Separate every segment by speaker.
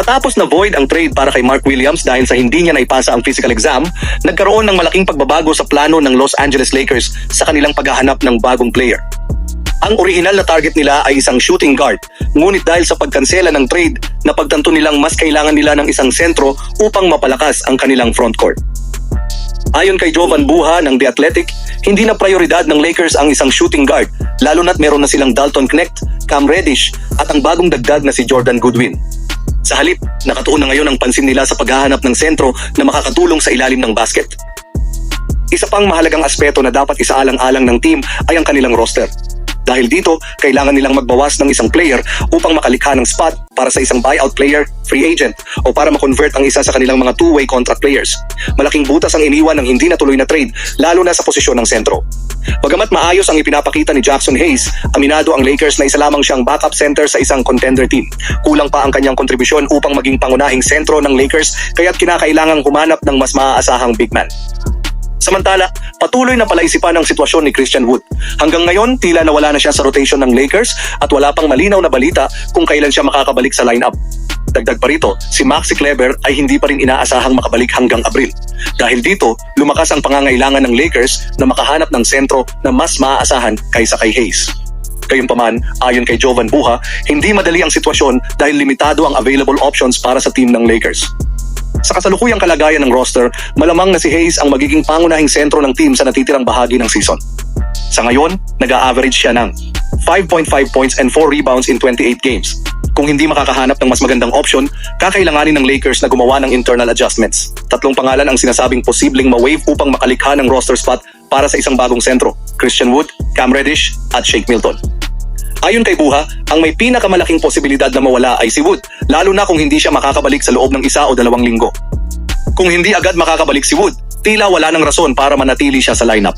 Speaker 1: Matapos na void ang trade para kay Mark Williams dahil sa hindi niya naipasa ang physical exam, nagkaroon ng malaking pagbabago sa plano ng Los Angeles Lakers sa kanilang paghahanap ng bagong player. Ang original na target nila ay isang shooting guard, ngunit dahil sa pagkansela ng trade, napagtanto nilang mas kailangan nila ng isang sentro upang mapalakas ang kanilang frontcourt. Ayon kay Jovan Buha ng The Athletic, hindi na prioridad ng Lakers ang isang shooting guard, lalo na't meron na silang Dalton Knecht, Cam Reddish at ang bagong dagdag na si Jordan Goodwin. Sa halip, nakatuon na ngayon ang pansin nila sa paghahanap ng sentro na makakatulong sa ilalim ng basket. Isa pang mahalagang aspeto na dapat isaalang-alang ng team ay ang kanilang roster. Dahil dito, kailangan nilang magbawas ng isang player upang makalikha ng spot para sa isang buyout player, free agent, o para makonvert ang isa sa kanilang mga two-way contract players. Malaking butas ang iniwan ng hindi natuloy na trade, lalo na sa posisyon ng sentro. Bagamat maayos ang ipinapakita ni Jackson Hayes, aminado ang Lakers na isa lamang siyang backup center sa isang contender team. Kulang pa ang kanyang kontribusyon upang maging pangunahing sentro ng Lakers kaya't kinakailangang humanap ng mas maaasahang big man. Samantala, patuloy na palaisipan ang sitwasyon ni Christian Wood. Hanggang ngayon, tila nawala na siya sa rotation ng Lakers at wala pang malinaw na balita kung kailan siya makakabalik sa lineup. Dagdag pa rito, si Maxi Kleber ay hindi pa rin inaasahang makabalik hanggang Abril. Dahil dito, lumakas ang pangangailangan ng Lakers na makahanap ng sentro na mas maaasahan kaysa kay Hayes. Gayunpaman, ayon kay Jovan Buha, hindi madali ang sitwasyon dahil limitado ang available options para sa team ng Lakers. Sa kasalukuyang kalagayan ng roster, malamang na si Hayes ang magiging pangunahing sentro ng team sa natitirang bahagi ng season. Sa ngayon, nag-a-average siya ng 5.5 points and 4 rebounds in 28 games. Kung hindi makakahanap ng mas magandang option, kakailanganin ng Lakers na gumawa ng internal adjustments. Tatlong pangalan ang sinasabing posibleng ma-wave upang makalikha ng roster spot para sa isang bagong sentro, Christian Wood, Cam Reddish at Shake Milton. Ayon kay Buha, ang may pinakamalaking posibilidad na mawala ay si Wood, lalo na kung hindi siya makakabalik sa loob ng isa o dalawang linggo. Kung hindi agad makakabalik si Wood, tila wala ng rason para manatili siya sa lineup.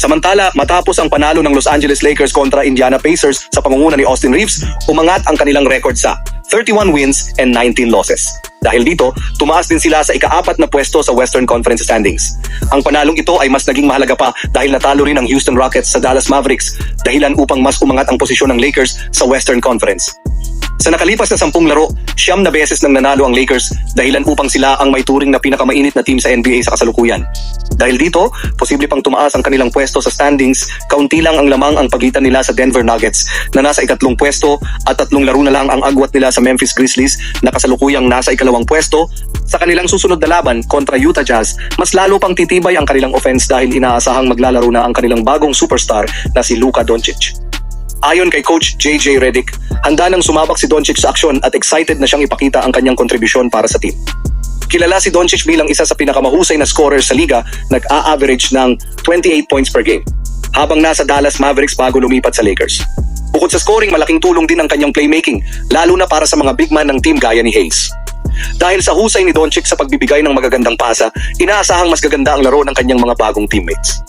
Speaker 1: Samantala, matapos ang panalo ng Los Angeles Lakers kontra Indiana Pacers sa pangunguna ni Austin Reeves, umangat ang kanilang record sa 31 wins and 19 losses. Dahil dito, tumaas din sila sa ikaapat na pwesto sa Western Conference standings. Ang panalong ito ay mas naging mahalaga pa dahil natalo rin ang Houston Rockets sa Dallas Mavericks, dahilan upang mas umangat ang posisyon ng Lakers sa Western Conference. Sa nakalipas na sampung laro, siyam na beses nang nanalo ang Lakers dahilan upang sila ang may turing na pinakamainit na team sa NBA sa kasalukuyan. Dahil dito, posible pang tumaas ang kanilang pwesto sa standings, kaunti lang ang lamang ang pagitan nila sa Denver Nuggets na nasa ikatlong pwesto at tatlong laro na lang ang agwat nila sa Memphis Grizzlies na kasalukuyang nasa ikalawang pwesto. Sa kanilang susunod na laban kontra Utah Jazz, mas lalo pang titibay ang kanilang offense dahil inaasahang maglalaro na ang kanilang bagong superstar na si Luka Doncic. Ayon kay Coach JJ Redick, handa nang sumabak si Doncic sa aksyon at excited na siyang ipakita ang kanyang kontribusyon para sa team. Kilala si Doncic bilang isa sa pinakamahusay na scorer sa liga, nag-a-average ng 28 points per game, habang nasa Dallas Mavericks bago lumipat sa Lakers. Bukod sa scoring, malaking tulong din ang kanyang playmaking, lalo na para sa mga big man ng team gaya ni Hayes. Dahil sa husay ni Doncic sa pagbibigay ng magagandang pasa, inaasahang mas gaganda ang laro ng kanyang mga bagong teammates.